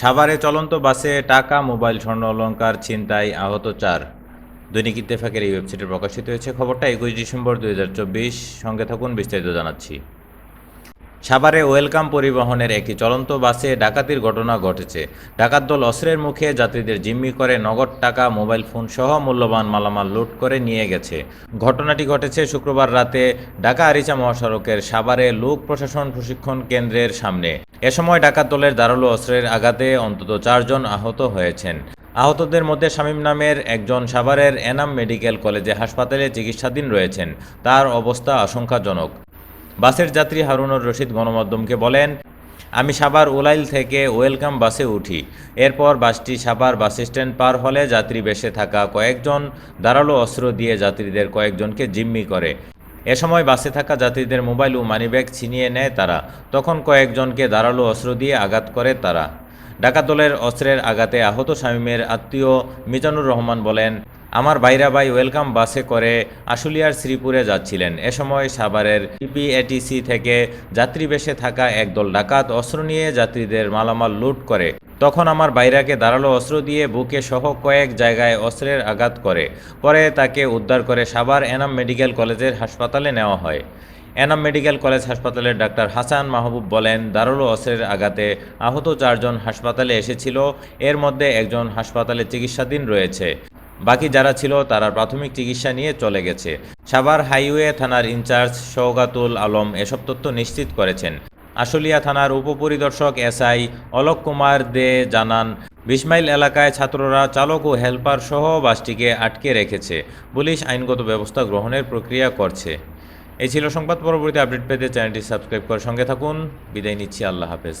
সাভারে চলন্ত বাসে টাকা, মোবাইল, স্বর্ণ অলঙ্কার ছিনতাই, আহত চার। দৈনিক ইত্তেফাকের এই ওয়েবসাইটে প্রকাশিত হয়েছে খবরটা, একুশ ডিসেম্বর দুই হাজার চব্বিশ। সঙ্গে থাকুন, বিস্তারিত জানাচ্ছি। সাভারে ওয়েলকাম পরিবহনের একটি চলন্ত বাসে ডাকাতির ঘটনা ঘটেছে। ডাকাত দল অস্ত্রের মুখে যাত্রীদের জিম্মি করে নগদ টাকা, মোবাইল ফোন সহ মূল্যবান মালামাল লুট করে নিয়ে গেছে। ঘটনাটি ঘটেছে শুক্রবার রাতে ঢাকা আরিচা মহাসড়কের সাভারে লোক প্রশাসন প্রশিক্ষণ কেন্দ্রের সামনে। এ সময় ডাকাত দলের ধারালো অস্ত্রের আঘাতে অন্তত চারজন আহত হয়েছেন। আহতদের মধ্যে শামীম নামের একজন সাভারের এনাম মেডিকেল কলেজে হাসপাতালে চিকিৎসাধীন রয়েছেন। তার অবস্থা আশঙ্কাজনক। বাসের যাত্রী হারুনুর রশিদ গণমাধ্যমকে বলেন, আমি সাভার উলাইল থেকে ওয়েলকাম বাসে উঠি। এরপর বাসটি সাভার বাস স্ট্যান্ড পার হলে যাত্রী বেসে থাকা কয়েকজন ধারালো অস্ত্র দিয়ে যাত্রীদের কয়েকজনকে জিম্মি করে। এ সময় বাসে থাকা যাত্রীদের মোবাইল ও মানিব্যাগ ছিনিয়ে নেয় তারা। তখন কয়েকজনকে ধারালো অস্ত্র দিয়ে আঘাত করে তারা। ডাকাতলের অস্ত্রের আঘাতে আহত শামীমের আত্মীয় মিজানুর রহমান বলেন আমার বাইরা ভাই ওয়েলকাম বাসে করে আশুলিয়ার শ্রীপুরে যাচ্ছিলেন। এ সময় সাভারের পিপিএটিসি থেকে যাত্রী বেশে থাকা একদল ডাকাত অস্ত্র নিয়ে যাত্রীদের মালামাল লুট করে। তখন আমার বাইরাকে দাঁড়াল অস্ত্র দিয়ে বুকে সহ কয়েক জায়গায় অস্ত্রের আঘাত করে। পরে তাকে উদ্ধার করে সাভার এনাম মেডিকেল কলেজের হাসপাতালে নেওয়া হয়। এনাম মেডিকেল কলেজ হাসপাতালের ডাক্তার হাসান মাহবুব বলেন দারুল অস্ত্রের আঘাতে আহত চারজন হাসপাতালে এসেছিল। এর মধ্যে একজন হাসপাতালে চিকিৎসাধীন রয়েছে। বাকি যারা ছিল তারা প্রাথমিক চিকিৎসা নিয়ে চলে গেছে। সাভার হাইওয়ে থানার ইনচার্জ সৌগাতুল আলম এসব তথ্য নিশ্চিত করেছেন। আশুলিয়া থানার উপপরিদর্শক এসআই অলোক কুমার দে জানান, বিসমাইল এলাকায় ছাত্ররা চালক ও হেলপার সহ বাসটিকে আটকে রেখেছে। পুলিশ আইনগত ব্যবস্থা গ্রহণের প্রক্রিয়া করছে। এই ছিল সংবাদ। পরবর্তী আপডেট পেতে চ্যানেলটি সাবস্ক্রাইব করে সঙ্গে থাকুন। বিদায় নিচ্ছি। আল্লাহ হাফেজ।